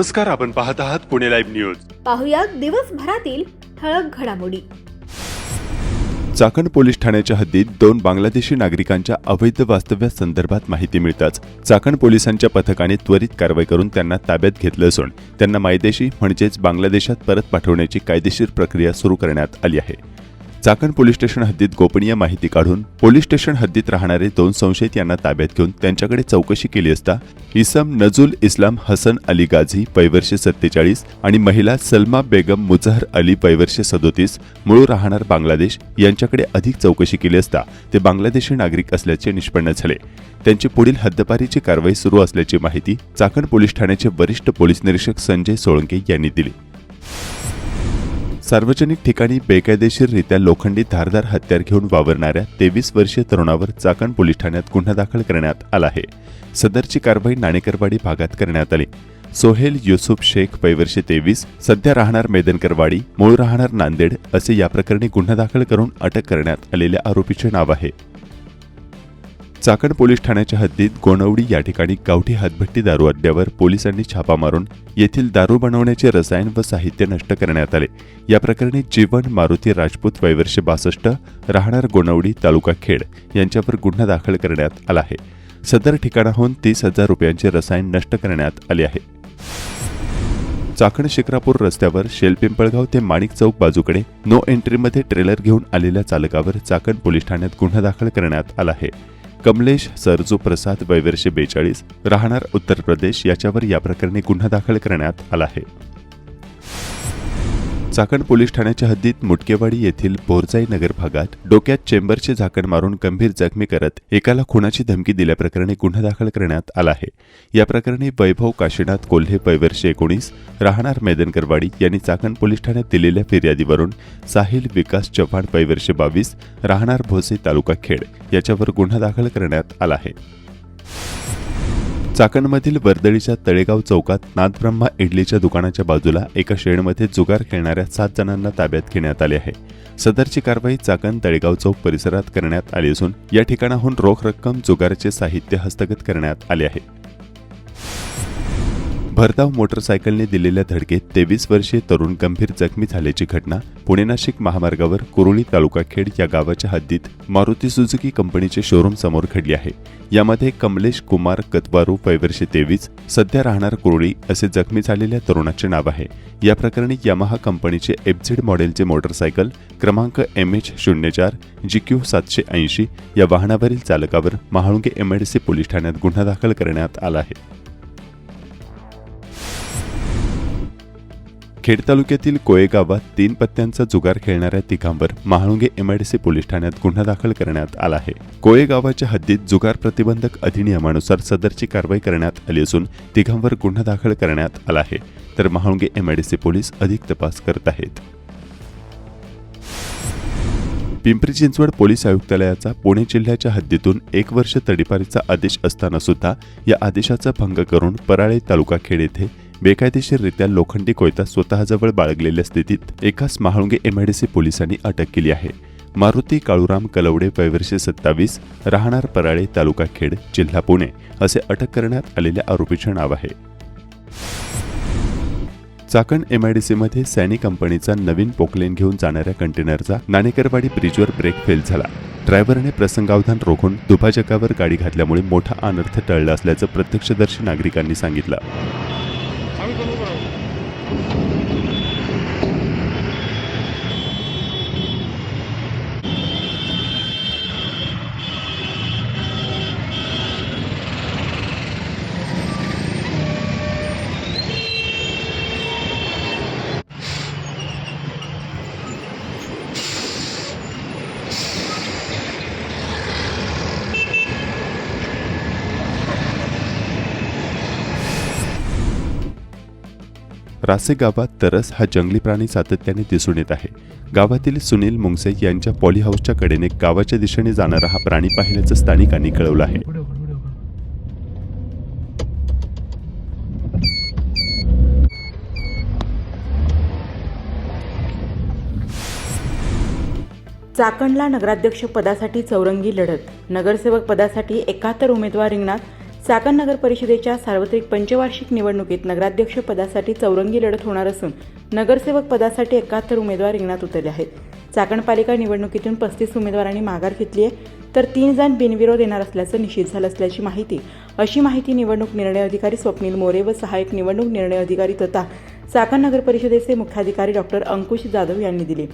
नमस्कार आपण पाहत आहात पुणे लाईव्ह न्यूज. पाहुयात दिवसभरातील ठळक घडामोडी. चाकण पोलीस ठाण्याच्या हद्दीत दोन बांगलादेशी नागरिकांच्या अवैध वास्तव्यासंदर्भात माहिती मिळताच चाकण पोलिसांच्या पथकाने त्वरित कारवाई करून त्यांना ताब्यात घेतलं असून त्यांना मायदेशी म्हणजेच बांगलादेशात परत पाठवण्याची कायदेशीर प्रक्रिया सुरू करण्यात आली आहे. चाकण पोलीस स्टेशन हद्दीत गोपनीय माहिती काढून पोलीस स्टेशन हद्दीत राहणारे दोन संशयित यांना ताब्यात घेऊन त्यांच्याकडे चौकशी केली असता इसम नजुल इस्लाम हसन अली गाझी पैवर्षे सत्तेचाळीस आणि महिला सलमा बेगम मुजहर अली पैवर्षे सदोतीस मूळ राहणार बांगलादेश यांच्याकडे अधिक चौकशी केली असता ते बांगलादेशी नागरिक असल्याचे निष्पन्न झाले. त्यांची पुढील हद्दपारीची कारवाई सुरू असल्याची माहिती चाकण पोलीस ठाण्याचे वरिष्ठ पोलीस निरीक्षक संजय सोळंके यांनी दिली. सार्वजनिक ठिकाणी बेकायदेशीररित्या लोखंडी धारदार हत्यार घेऊन वावरणाऱ्या तेवीस वर्षीय तरुणावर चाकण पोलीस ठाण्यात गुन्हा दाखल करण्यात आला आहे. सदरची कारवाई नाणेकरवाडी भागात करण्यात आली. सोहेल युसुफ शेख पैवर्षे तेवीस सध्या राहणार मेदनकरवाडी मूळ राहणार नांदेड असे या प्रकरणी गुन्हा दाखल करून अटक करण्यात आलेल्या आरोपीचे नाव आहे. चाकण पोलीस ठाण्याच्या हद्दीत गोणवडी या ठिकाणी गावठी हातभट्टी दारू अड्ड्यावर पोलिसांनी छापा मारून येथील दारू बनवण्याचे रसायन व साहित्य नष्ट करण्यात आले. या प्रकरणी जीवन मारुती राजपूत वैवर्ष बासष्ट राहणार गोणवडी तालुका खेड यांच्यावर गुन्हा दाखल करण्यात आला आहे. सदर ठिकाणाहून तीस हजार रुपयांचे रसायन नष्ट करण्यात आले आहे. चाकण शिक्रापूर रस्त्यावर शेलपिंपळगाव ते माणिक चौक बाजूकडे नो एंट्रीमध्ये ट्रेलर घेऊन आलेल्या चालकावर चाकण पोलीस ठाण्यात गुन्हा दाखल करण्यात आला आहे. कमलेश सरजू प्रसाद वैवर्षे बेचाळीस राहणार उत्तर प्रदेश याच्यावर या प्रकरणी गुन्हा दाखल करण्यात आला आहे. चाकण पोलीस ठाण्याच्या हद्दीत मुटकेवाडी येथील बोरजाई नगर भागात डोक्यात चेंबरचे झाकण मारून गंभीर जखमी करत एकाला खुनाची धमकी दिल्याप्रकरणी गुन्हा दाखल करण्यात आला आहे. या प्रकरणी वैभव काशीनाथ कोल्हे पैवर्षे एकोणीस राहणार मैदनकरवाडी यांनी चाकण पोलीस ठाण्यात दिलेल्या फिर्यादीवरून साहिल विकास चव्हाण पैवर्षे बावीस राहणार भोसे तालुका खेड याच्यावर गुन्हा दाखल करण्यात आला आहे. चाकणमधील वर्दळीच्या तळेगाव चौकात नाथब्रह्मा इडलीच्या दुकानाच्या बाजूला एका शेडमध्ये जुगार खेळणाऱ्या सात जणांना ताब्यात घेण्यात आले आहे. सदरची कारवाई चाकण तळेगाव चौक परिसरात करण्यात आली असून या ठिकाणाहून रोख रक्कम जुगारचे साहित्य हस्तगत करण्यात आले आहे. भरधाव मोटरसायकलने दिलेल्या धडकेत तेवीस वर्षीय तरुण गंभीर जखमी झाल्याची घटना पुणे नाशिक महामार्गावर कुरुळी तालुका खेड या गावाच्या हद्दीत मारुती सुझुकी कंपनीचे शोरूम समोर घडली आहे. यामध्ये कमलेश कुमार कतवारू वयवर्षे तेवीस सध्या राहणार कुरुळी असे जखमी झालेल्या तरुणाचे नाव आहे. या प्रकरणी यामाहा कंपनीचे एफझेड मॉडेलचे मोटरसायकल क्रमांक एम एच शून्य चार जी क्यू सातशे ऐंशी या वाहनावरील चालकावर महाळुंगे एमआयडीसी पोलीस ठाण्यात गुन्हा दाखल करण्यात आला आहे. खेड तालुक्यातील कोये गावात तीन पत्त्यांचा जुगार खेळणाऱ्या तिघांवर महाळुंगे एमआयडीसी पोलीस ठाण्यात गुन्हा दाखल करण्यात आला आहे. कोये गावाच्या हद्दीत जुगार प्रतिबंधक अधिनियमानुसार सदरची कारवाई करण्यात आली असून तिघांवर गुन्हा दाखल करण्यात आला आहे. तर महाळुंगे एमआयडीसी पोलीस अधिक तपास करत आहेत. पिंपरी चिंचवड पोलीस आयुक्तालयाचा पुणे जिल्ह्याच्या हद्दीतून एक वर्ष तडीपारीचा आदेश असताना सुद्धा या आदेशाचा भंग करून पराळे तालुका खेड येथे बेकायदेशीररित्या लोखंडी कोयता स्वतःजवळ बाळगलेल्या स्थितीत एकाच महाळुंगे एमआयडीसी पोलिसांनी अटक केली आहे. मारुती काळूराम कलवडे वयवर्षे सत्तावीस राहणार पराळे तालुका खेड जिल्हा पुणे असे अटक करण्यात आलेल्या आरोपीचे नाव आहे. चाकण एमआयडीसीमध्ये सॅनी कंपनीचा नवीन पोकलेन घेऊन जाणाऱ्या कंटेनरचा नाणेकरवाडी ब्रिजवर ब्रेक फेल झाला. ड्रायव्हरने प्रसंगावधान रोखून दुभाजकावर गाडी घातल्यामुळे मोठा अनर्थ टळला असल्याचं प्रत्यक्षदर्शी नागरिकांनी सांगितलं. रासे गावात तरस हा जंगली प्राणी सातत्याने दिसून येत आहे. गावातील सुनील मुंगसे यांच्या पॉली हाऊसच्या कडेने गावाच्या दिशेने जाणारा हा प्राणी पाहिल्याचं स्थानिकांनी कळवलं आहे. चाकणला नगराध्यक्ष पदासाठी चौरंगी लढत. नगरसेवक पदासाठी एकाहत्तर उमेदवार रिंगणात. चाकण नगर परिषदेच्या सार्वत्रिक पंचवार्षिक निवडणुकीत नगराध्यक्ष पदासाठी चौरंगी लढत होणार असून नगरसेवक पदासाठी एकाहत्तर उमेदवार रिंगणात उतरले आहेत. चाकण पालिका निवडणुकीतून पस्तीस उमेदवारांनी माघार घेतली आहे तर तीन जण बिनविरोध येणार असल्याचं निश्चित झालं असल्याची माहिती. अशी माहिती निवडणूक निर्णय अधिकारी स्वप्नील मोरे व सहाय्यक निवडणूक निर्णय अधिकारी तथा चाकण नगर परिषदेचे मुख्याधिकारी डॉक्टर अंकुश जाधव यांनी दिली.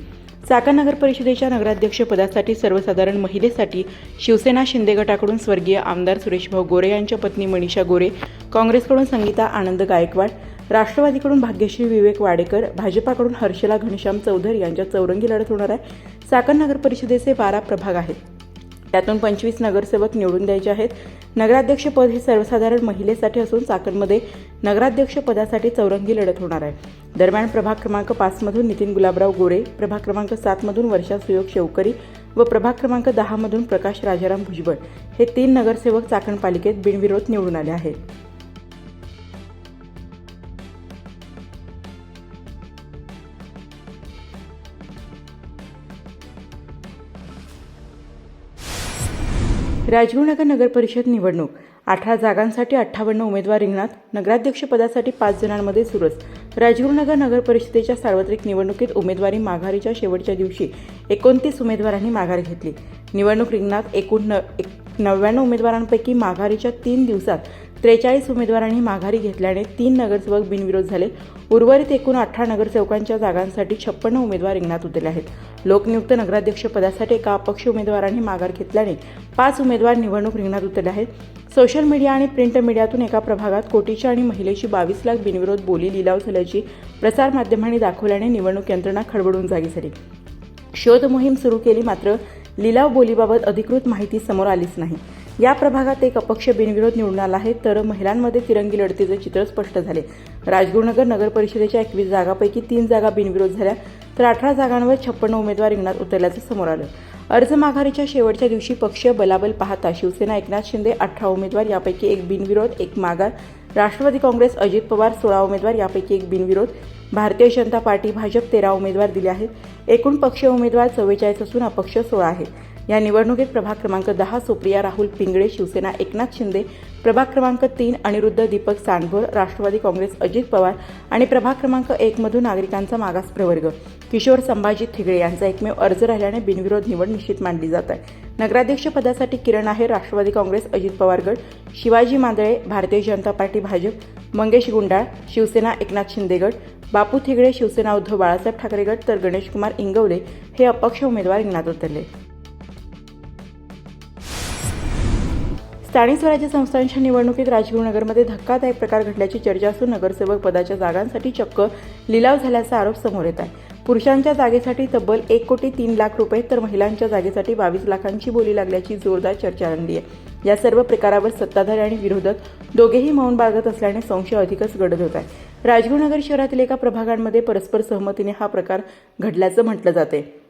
चाकण नगर परिषदेच्या नगराध्यक्ष पदासाठी सर्वसाधारण महिलेसाठी शिवसेना शिंदे गटाकडून स्वर्गीय आमदार सुरेशभाऊ गोरे यांच्या पत्नी मनीषा गोरे काँग्रेसकडून संगीता आनंद गायकवाड राष्ट्रवादीकडून भाग्यश्री विवेक वाडेकर भाजपाकडून हर्षला घनश्याम चौधरी यांच्या चौरंगी लढत होणार आहे. चाकण नगर परिषदेचे बारा प्रभाग आहेत. त्यातून पंचवीस नगरसेवक निवडून द्यायचे आहेत. नगराध्यक्षपद हे सर्वसाधारण महिलेसाठी असून चाकणमध्ये नगराध्यक्ष पदासाठी चौरंगी लढत होणार आहे. दरम्यान प्रभाग क्रमांक पाचमधून नितीन गुलाबराव गोरे प्रभाग क्रमांक सातमधून वर्षा सुयोग शेवकरी व प्रभाग क्रमांक दहामधून प्रकाश राजाराम भुजबळ हे तीन नगरसेवक चाकण पालिकेत बिनविरोध निवडून आले आहेत. राजगुरुनगर नगरपरिषद निवडणूक. अठरा जागांसाठी अठ्ठावन्न उमेदवार रिंगणात. नगराध्यक्षपदासाठी पाच जणांमध्ये सुरस राजगुरुनगर नगरपरिषदेच्या सार्वत्रिक निवडणुकीत उमेदवारी माघारीच्या शेवटच्या दिवशी एकोणतीस उमेदवारांनी माघार घेतली. निवडणूक रिंगणात एकूण न एक नव्याण्णव उमेदवारांपैकी माघारीच्या तीन दिवसात त्रेचाळीस उमेदवारांनी माघारी घेतल्याने तीन नगरसेवक बिनविरोध झाले. उर्वरित एकूण अठरा नगरसेवकांच्या जागांसाठी छप्पन्न उमेदवार रिंगणात उतरले आहेत. लोकनियुक्त नगराध्यक्षपदासाठी एका अपक्ष उमेदवारांनी माघार घेतल्याने पाच उमेदवार निवडणूक रिंगणात उतरले आहेत. सोशल मीडिया आणि प्रिंट मीडियातून एका प्रभागात कोटीच्या आणि महिलेची बावीस लाख बिनविरोध बोली लिलाव झाल्याची प्रसारमाध्यमांनी दाखवल्याने निवडणूक यंत्रणा खडबडून जागी झाली. शोध मोहीम सुरू केली मात्र लिलाव बोलीबाबत अधिकृत माहिती समोर आलीच नाही. या प्रभागात एक अपक्ष बिनविरोध निवडून आला आहे तर महिलांमध्ये तिरंगी लढतीचे चित्र स्पष्ट झाले. राजगुरुनगर नगर परिषदेच्या एकवीस जागापैकी तीन जागा बिनविरोध झाल्या तर अठरा जागांवर छप्पन्न उमेदवार रिंगणात उतरल्याचं समोर आलं. अर्ज माघारीच्या शेवटच्या दिवशी पक्ष बलाबल पाहता शिवसेना एकनाथ शिंदे अठरा उमेदवार यापैकी एक बिनविरोध एक माघार. राष्ट्रवादी काँग्रेस अजित पवार सोळा उमेदवार यापैकी एक बिनविरोध. भारतीय जनता पार्टी भाजप तेरा उमेदवार दिले आहेत. एकूण पक्ष उमेदवार चव्वेचाळीस असून अपक्ष सोळा आहेत. या निवडणुकीत प्रभाग क्रमांक दहा सुप्रिया राहुल पिंगळे शिवसेना एकनाथ शिंदे प्रभाग क्रमांक तीन अनिरुद्ध दीपक सांडभोर राष्ट्रवादी काँग्रेस अजित पवार आणि प्रभाग क्रमांक एकमधून नागरिकांचा मागास प्रवर्ग. किशोर संभाजी थिगळे यांचा एकमेव अर्ज राहिल्याने बिनविरोध निवड निश्चित मानली जात आहे. नगराध्यक्ष पदासाठी किरण आहे राष्ट्रवादी काँग्रेस अजित पवार गट शिवाजी मांदळे भारतीय जनता पार्टी भाजप मंगेश गुंडाळ शिवसेना एकनाथ शिंदे गट बापू थिगळे शिवसेना उद्धव बाळासाहेब ठाकरे गट तर गणेशकुमार इंगवले हे अपक्ष उमेदवार रिंगणात उतरले. स्थानिक स्वराज्य संस्थांच्या निवडणुकीत राजगुरुनगरमध्ये धक्कादायक प्रकार घडल्याची चर्चा असून नगरसेवक पदाच्या जागांसाठी चक्क लिलाव झाल्याचा आरोप समोर येत आहे. पुरुषांच्या जागेसाठी तब्बल एक कोटी तीन लाख रुपये तर महिलांच्या जागेसाठी बावीस लाखांची बोली लागल्याची जोरदार चर्चा रंगली आहे. या सर्व प्रकारावर सत्ताधारी आणि विरोधक दोघेही मौन बाळगत असल्याने संशय अधिकच गडद होत आहे. राजगुरुनगर शहरातील एका प्रभागांमध्ये परस्पर सहमतीने हा प्रकार घडल्याचं म्हटलं जाते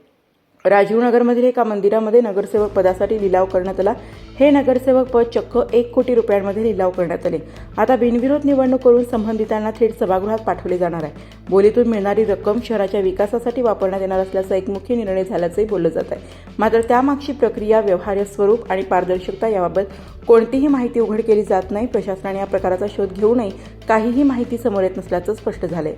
राजीवनगरमधील एका मंदिरामध्ये नगरसेवक पदासाठी लिलाव करण्यात आला. हे नगरसेवक पद चक्क एक कोटी रुपयांमध्ये लिलाव करण्यात आले. आता बिनविरोध निवडणूक करून संबंधितांना थेट सभागृहात पाठवले जाणार आहे. बोलीतून मिळणारी रक्कम शहराच्या विकासासाठी वापरण्यात येणार असल्याचा एक मुख्य निर्णय झाल्याचंही बोललं जात आहे. मात्र त्यामागची प्रक्रिया व्यवहार्य स्वरूप आणि पारदर्शकता याबाबत कोणतीही माहिती उघड केली जात नाही. प्रशासनाने या प्रकाराचा शोध घेऊनही काहीही माहिती समोर येत नसल्याचं स्पष्ट झालंय.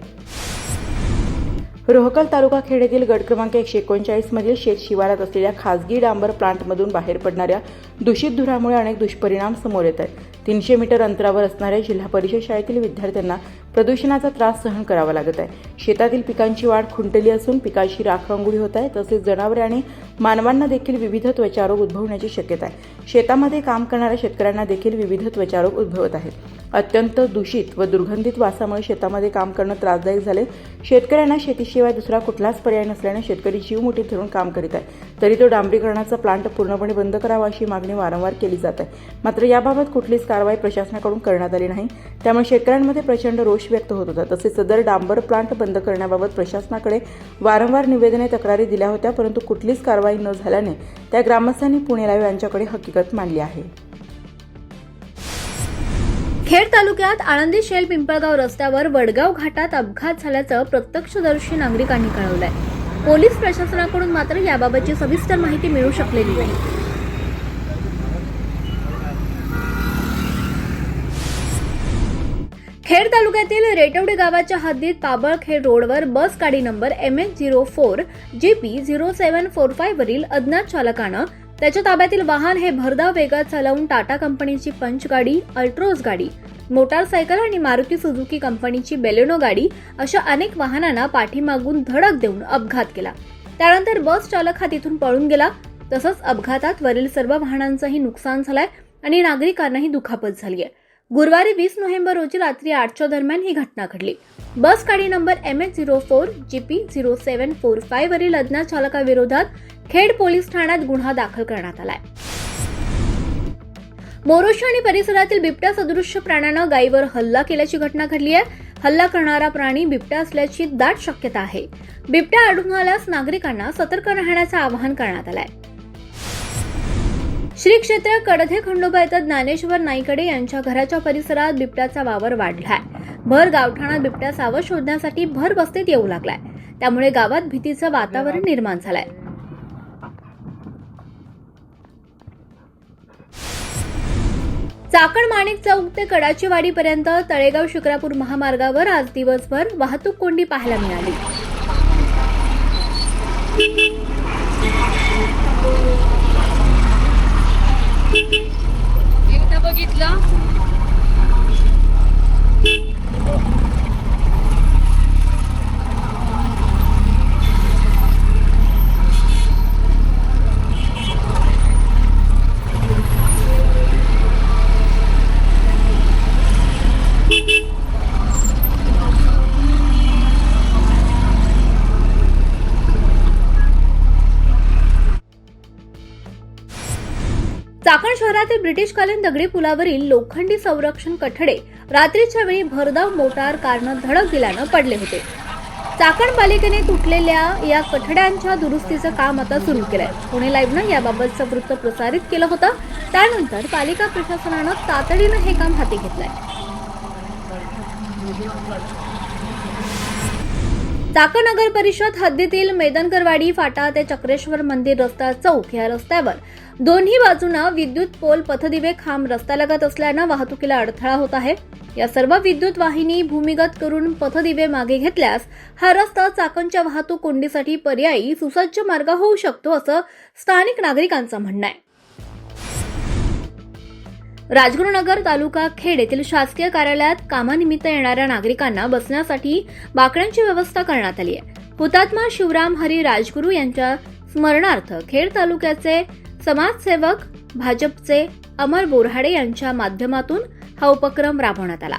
रोहकल तालुका खेड येथील गट क्रमांक एकशे एकोणचाळीसमधील शेत शिवारात असलेल्या खासगी डांबर प्लांटमधून बाहेर पडणाऱ्या दूषित धुरामुळे अनेक दुष्परिणाम समोर येत आहेत. तीनशे मीटर अंतरावर असणाऱ्या जिल्हा परिषद शाळेतील विद्यार्थ्यांना प्रदूषणाचा त्रास सहन करावा लागत आहे. शेतातील पिकांची वाढ खुंटली असून पिकाची राखरांगोळी होत आहे. तसेच जनावरे आणि मानवांना देखील विविध त्वचारोग उद्भवण्याची शक्यता आहे. शेतामध्ये काम करणाऱ्या शेतकऱ्यांना देखील विविध त्वचारोग उद्भवत आहेत. अत्यंत दूषित व दुर्गंधित वासामुळे शेतामध्ये काम करणं त्रासदायक झाले शेतकऱ्यांना शेतीशिवाय दुसरा कुठलाच पर्याय नसल्याने शेतकरी जीव मोठी धरून काम करीत आहे तरी तो डांबरीकरणाचा प्लांट पूर्णपणे बंद करावा अशी मागणी वारंवार केली जात आहे. मात्र याबाबत कुठलीच कारवाई प्रशासनाकडून करण्यात आली नाही. त्यामुळे शेतकऱ्यांमध्ये प्रचंड रोष व्यक्त होत होता. तसेच सदर डांबर प्लांट बंद करण्याबाबत प्रशासनाकडे वारंवार निवेदने तक्रारी दिल्या होत्या परंतु कुठलीच कारवाई न झाल्याने त्या ग्रामस्थांनी पुणे लाईव्ह यांच्याकडे हकीकत मांडली आहे. खेड तालुक्यात आळंदी शेल पिंपळगाव रस्त्यावर वडगाव घाटात अपघात झाल्याचं प्रत्यक्षदर्शी नागरिकांनी कळवलंय. पोलीस प्रशासनाकडून मात्र याबाबतची सविस्तर माहिती मिळू शकलेली नाही. खेड तालुक्यातील रेटवडे गावाच्या हद्दीत पाबळखेड रोडवर बस गाडी number M H zero four G P zero seven four फायवरील वरील अज्ञात चालकानं त्याच्या ताब्यातील वाहन हे भरधाव वेगात चालवून टाटा कंपनीची पंच गाडी अल्ट्रोज गाडी मोटारसायकल आणि मारुती सुझुकी कंपनीची बेलेनो गाडी अशा अनेक वाहनांना पाठीमागून धडक देऊन अपघात केला. त्यानंतर बस चालक हा तिथून पळून गेला. तसंच अपघातात वरील सर्व वाहनांचंही नुकसान झालंय आणि नागरिकांनाही दुखापत झाली आहे गुरुवारी वीस नोव्हेंबर रोजी रात्री आठच्या दरम्यान ही घटना घडली. बस गाडी number M H zero four G P zero seven four five वरील अज्ञात चालकाविरोधात खेड पोलीस ठाण्यात गुन्हा दाखल करण्यात आलाय. मोरोशी आणि परिसरातील बिबट्या सदृश्य प्राण्यानं गायीवर हल्ला केल्याची घटना घडली आहे. हल्ला करणारा प्राणी बिबट्या असल्याची दाट शक्यता आहे. बिबट्या आढळून आल्यास नागरिकांना सतर्क राहण्याचं आवाहन करण्यात आलंय. श्री क्षेत्र कडधे खंडोबा येथे ज्ञानेश्वर नाईकडे यांच्या घराच्या परिसरात बिबट्याचा वावर वाढलाय. भर गावठाणात बिबट्या सावध शोधण्यासाठी भर बस्तीत येऊ लागलाय. त्यामुळे गावात भीतीचं वातावरण निर्माण झालंय. चाकण माणिक चौक ते कडाचीवाडीपर्यंत तळेगाव शिक्रापूर महामार्गावर आज दिवसभर वाहतूक कोंडी पाहायला मिळाली. चाकण शहरातील ब्रिटिशकालीन दगडी पुलावरील लोखंडी संरक्षण कठडे रात्रीच्या वेळी भरधाव मोटार कारनं धडक दिल्यानं पडले होते. चाकण पालिकेने तुटलेल्या या कठड्यांच्या दुरुस्तीचं काम आता सुरू केलंय. पुणे लाईव्हनं याबाबतचं वृत्त प्रसारित केलं होतं. त्यानंतर पालिका प्रशासनानं तातडीनं हे काम हाती घेतलंय. चाकण नगर परिषद हद्दीतील मेदनकरवाडी फाटा ते चक्रेश्वर मंदिर रस्ता चौक या रस्त्यावर दोन्ही बाजूनं विद्युत पोल पथदिवे खांब रस्त्यालगत असल्यानं वाहतुकीला अडथळा होत आहे. या सर्व विद्युत वाहिनी भूमिगत करून पथदिवे मागे घेतल्यास हा रस्ता चाकणच्या वाहतूक कोंडीसाठी पर्यायी सुसज्ज मार्ग होऊ शकतो असं स्थानिक नागरिकांचं म्हणणं आहे. राजगुरुनगर तालुका खेड येथील शासकीय कार्यालयात कामानिमित्त येणाऱ्या नागरिकांना बसण्यासाठी बाकड्यांची व्यवस्था करण्यात आली आहे. हुतात्मा शिवराम हरी राजगुरू यांच्या स्मरणार्थ खेड तालुक्याचे समाजसेवक भाजपचे अमर बोरहाडे यांच्या माध्यमातून हा उपक्रम राबवण्यात आला.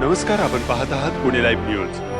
नमस्कार आपण पाहत आहात पुणे लाईव्ह न्यूज